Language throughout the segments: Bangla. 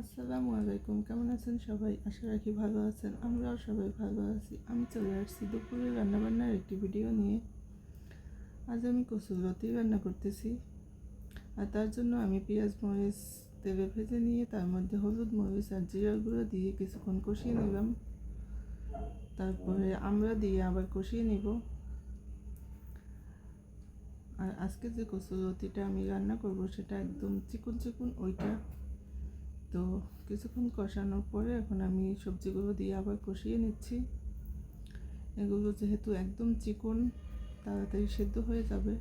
আসসালামু আলাইকুম, কেমন আছেন সবাই? আশা রাখি ভালো আছেন, আমরাও সবাই ভালো আছি। আমি চলে আসছি দুপুরে রান্নাবান্নার একটি ভিডিও নিয়ে। আজ আমি কচুর লতি রান্না করতেছি। আর তার জন্য আমি পেঁয়াজ, মরিচ, তেলে ভেজে নিয়ে তার মধ্যে হলুদ, মরিচ আর জিরার গুঁড়ো দিয়ে কিছুক্ষণ কষিয়ে নিলাম। তারপরে আমরা দিয়ে আবার কষিয়ে নিব। আর আজকে যে কচুর লতিটা আমি রান্না করব সেটা একদম চিকুন চিকুন, ওইটা তো কিছুক্ষণ কষানোর পরে এখন আমি সবজিগুলো দিয়ে আবার কষিয়ে নিচ্ছি। এগুলো যেহেতু একদম চিকন, তাড়াতাড়ি সেদ্ধ হয়ে যাবে।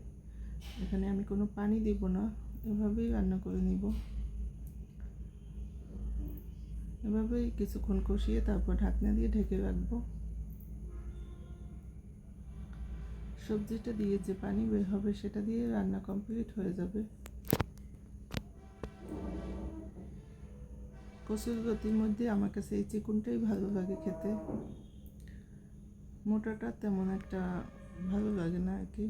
এখানে আমি কোনো পানি দিব না, এভাবেই রান্না করে নিব। এভাবেই কিছুক্ষণ কষিয়ে তারপর ঢাকনা দিয়ে ঢেকে রাখব। সবজিটা দিয়ে যে পানি বের হবে সেটা দিয়ে রান্না কমপ্লিট হয়ে যাবে। কচুর লতির মধ্যে আমার কাছে এই চিকুনটাই ভালো লাগে খেতে। মোটাটা তেমন একটা ভালো লাগে না আর কি।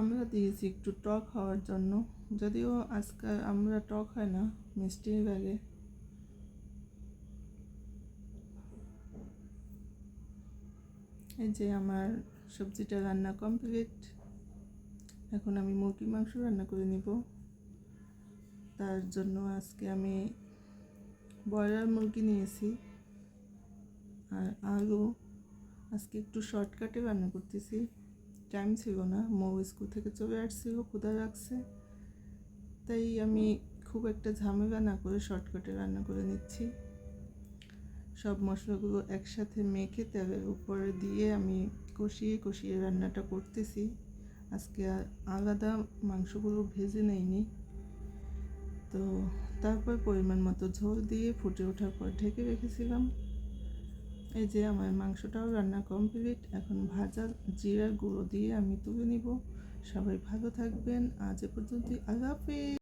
আমরা দিয়েছি একটু টক হওয়ার জন্য। যদিও আজকাল আমরা টক হয় না, মিষ্টি লাগে। এই যে আমার সবজিটা রান্না কমপ্লিট। এখন আমি মুরগির মাংস রান্না করে নিব। তার জন্য আজকে আমি ব্রয়লার মুরগি নিয়েছি আর আলু। আজকে একটু শর্টকাটে রান্না করতেছি। টাইম ছিল না, মৌ স্কুল থেকে চলে আসছিল ক্ষুদা রাখছে তাই আমি খুব একটা ঝামেলা না করে শর্টকাটে রান্না করে নিচ্ছি। সব মশলাগুলো একসাথে মেখে তেলের উপরে দিয়ে আমি কষিয়ে কষিয়ে রান্নাটা করতেছি। আজকে আলাদা মাংসগুলো ভেজে নেইনি। তো তারপর পরিমাণ মতো ঝোল দিয়ে ফুটে ওঠার পর ঢেকে রেখেছিলাম। এই যে আমার মাংসটাও রান্না কমপ্লিট। এখন ভাজা জিরার গুঁড়ো দিয়ে আমি তুলে নিব। সবাই ভালো থাকবেন। আজ এ পর্যন্ত আল্লাহ হাফেজ।